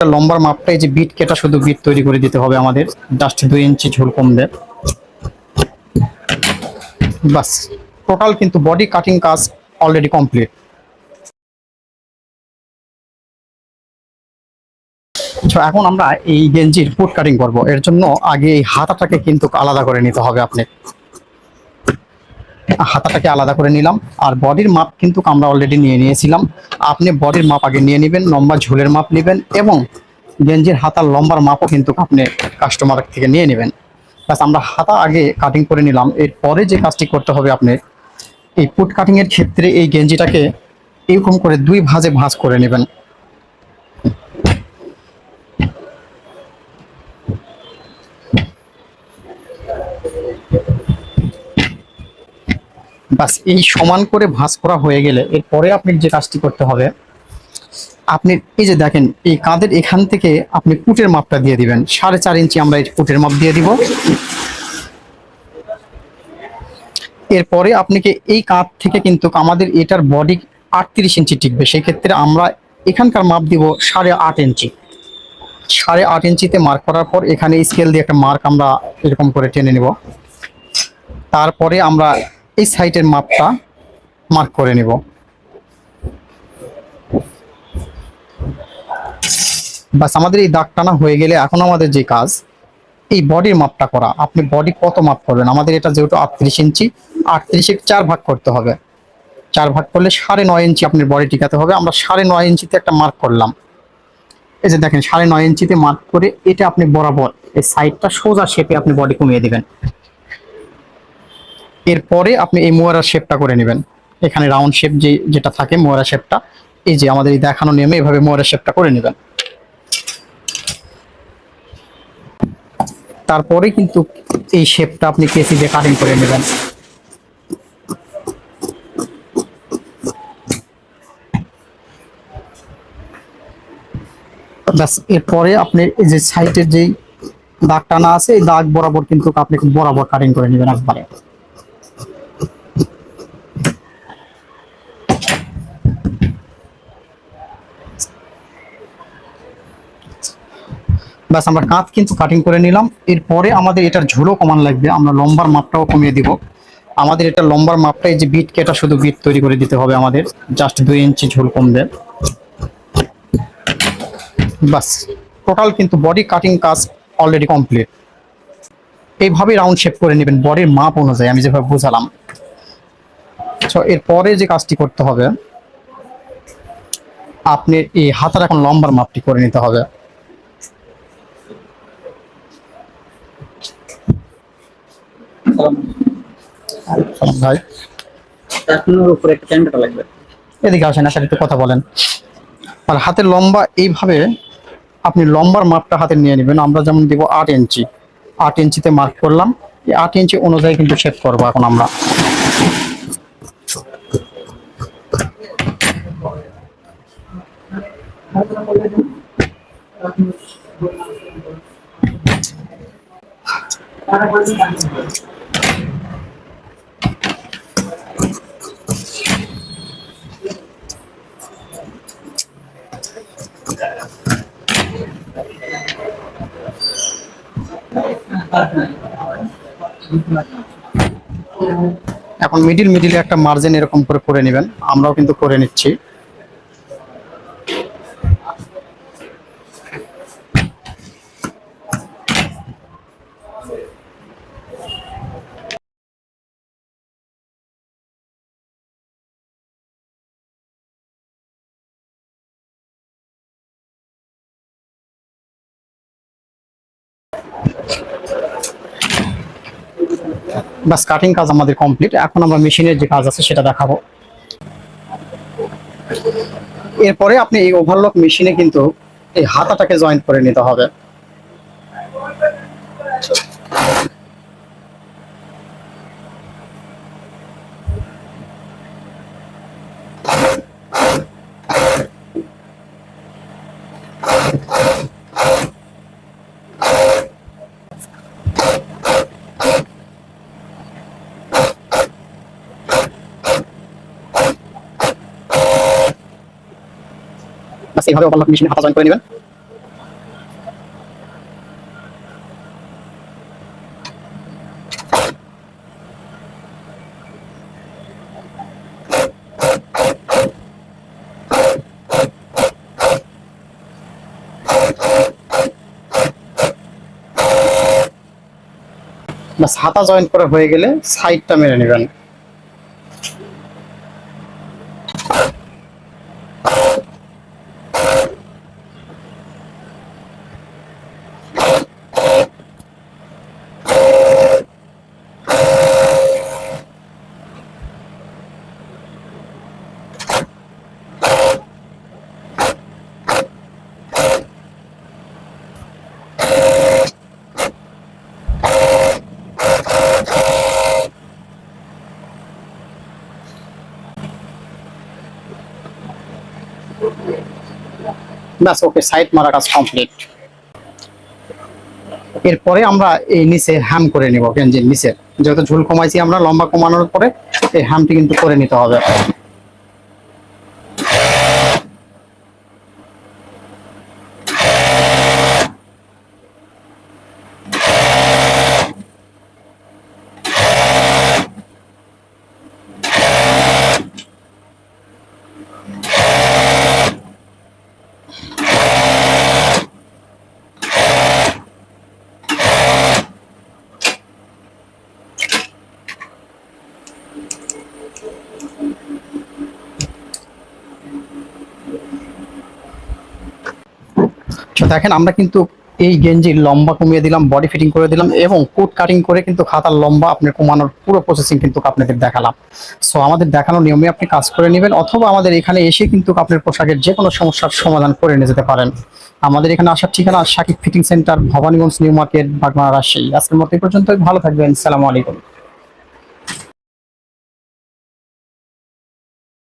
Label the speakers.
Speaker 1: লম্বার মাপটা এই যে বিট কেটা শুধু বিট তৈরি করে দিতে হবে আমাদের। জাস্ট দুই ইঞ্চি ঝুল কমবে বাস টোটাল কিন্তু বডি কাটিং কাজ অলরেডি কমপ্লিট এখন আমরা এই গেঞ্জির ফুট কাটিং করব। এর জন্য আগে এই হাতাটাকে কিন্তু আলাদা করে নিতে হবে আপনি। হাতাটাকে আলাদা করে নিলাম। আর বডির মাপ কিন্তু আমরা অলরেডি নিয়ে নিয়েছিলাম। আপনি বডির মাপ আগে নিয়ে নেবেন, লম্বা ঝুলের মাপ নেবেন এবং গেঞ্জির হাতার লম্বার মাপও কিন্তু আপনি কাস্টমার থেকে নিয়ে নেবেন। ব্যাস, আমরা হাতা আগে কাটিং করে নিলাম। এরপরে যে কাজটি করতে হবে আপনি, এই পুট কাটিংয়ের ক্ষেত্রে এই গেঞ্জিটাকে এরকম করে দুই ভাঁজে ভাঁজ করে নেবেন। বাস, এই সমান করে ভাঁজ করা হয়ে গেলে এরপরে আপনি যে কাজটি করতে হবে, আপনি এই যে দেখেন, এই কাঁধের এখান থেকে আপনি পুটের মাপটা দিয়ে দিবেন। সাড়ে চার ইঞ্চি আমরা এই পুটের মাপ দিয়ে দিব। এরপরে আপনাকে এই কাঁধ থেকে কিন্তু আমাদের এটার বডি আটত্রিশ ইঞ্চি টিকবে। সেক্ষেত্রে আমরা এখানকার মাপ দিব সাড়ে আট ইঞ্চি। সাড়ে আট ইঞ্চিতে মার্ক করার পর এখানে স্কেল দিয়ে একটা মার্ক আমরা এরকম করে টেনে নেব। তারপরে আমরা এই সাইটের মাপটা মার্ক করে নেব। বাস, আমাদের এই দাগ টানা হয়ে গেলে এখন আমাদের যে কাজ, এই বডির মাপটা করা। আপনি বডি কত মাপ করবেন? আমাদের এটা যেহেতু আটত্রিশ ইঞ্চি আটত্রিশে চার ভাগ করতে হবে। চার ভাগ করলে সাড়ে নয় ইঞ্চি আপনার বডি টিকাতে হবে। আমরা সাড়ে নয় ইঞ্চিতে একটা মার্ক করলাম। এই যে দেখেন, সাড়ে নয় ইঞ্চিতে মার্ক করে এটা আপনি বরাবর এই সাইডটা সোজা শেপে আপনি বডি কমিয়ে দিবেন। এরপরে আপনি এই মোয়ারা শেপটা করে নেবেন। এখানে রাউন্ড শেপ যে, যেটা থাকে মোয়ারা শেপটা এই যে আমাদের এই দেখানো নিয়মে এভাবে মোয়ারা শেপটা করে নেবেন। তারপরে কিন্তু এই শেপটা আপনি কেসি দিয়ে কাটিং করে নেবেন। ব্যাস, এরপরে আপনি এই যে সাইডের যেই দাগ টানা আছে, এই দাগ বরাবর কিন্তু আপনি বরাবর কাটিং করে নেবেন একবারে। ব্যাস, আমরা কাঁধ কিন্তু কাটিং করে নিলাম। এরপরে আমাদের এটার ঝুলও কমান লাগবে। আমরা লম্বার মাপটাও কমিয়ে দিব। আমাদের এটা লম্বার মাপটা এই যে বিট কেটা শুধু বিট তৈরি করে দিতে হবে আমাদের। জাস্ট দুই ইঞ্চি ঝুল কমবে বাস টোটাল কিন্তু বডি কাটিং কাজ অলরেডি কমপ্লিট এইভাবে রাউন্ড শেপ করে নেবেন বডির মাপ অনুযায়ী। আমি যেভাবে বুঝালাম। তো এরপরে যে কাজটি করতে হবে আপনি এই হাতার এখন লম্বার মাপটি করে নিতে হবে। ভাই।
Speaker 2: আপনার উপরে একটা ক্যামেরা লাগবে।
Speaker 1: এদিকে আসেন আসার একটু কথা বলেন। আর হাতের লম্বা এইভাবে আপনি লম্বার মাপটা হাতে নিয়ে নেবেন। আমরা যেমন দিব আট ইঞ্চি। আট ইঞ্চিতে মার্ক করলাম। এই আট ইঞ্চি অনুযায়ী কিন্তু শেপ করব এখন আমরা। এখন মিডিল মিডিলে একটা মার্জিন এরকম করে করে নেবেন। আমরাও কিন্তু করে নিচ্ছি। বাস কাটিং কাজ আমাদের কমপ্লিট এখন আমরা মেশিনের যে কাজ আছে সেটা দেখাবো। এরপরে আপনি এই ওভারলক মেশিনে কিন্তু এই হাতাটাকে জয়েন্ট করে নিতে হবে। বাস এইভাবে ওভারলক মেশিনে হাতা জয়েন করে নেবেন। হাতা হয়ে গেলে সাইডটা মেরে নেবেন। ব্যাস, ওকে সাইড মারা কাজ কমপ্লিট এরপরে আমরা এই নিচে হ্যাম করে নিব, গেঞ্জির নিচে। যেহেতু ঝুল কমাইছি আমরা, লম্বা কমানোর পরে এই হ্যামটি কিন্তু করে নিতে হবে। দেখেন, আমরা কিন্তু এই গেঞ্জির লম্বা কমিয়ে দিলাম বডি ফিটিং করে দিলাম এবং কোট কাটিং করে কিন্তু খাতার লম্বা আপনার কমানোর পুরো প্রসেসিং কিন্তু আপনাদের দেখালাম। সো আমাদের দেখানো নিয়মে আপনি কাজ করে নেবেন অথবা আমাদের এখানে এসে কিন্তু আপনার পোশাকের যে কোনো সমস্যার সমাধান করে নিয়ে যেতে পারেন। আমাদের এখানে আসার ঠিকানা Sakib fitting centre Bhabaniganj, new market, Bagmara, Rajshahi. আজকের মতো এই পর্যন্ত ভালো থাকবেন। সালামু আলাইকুম।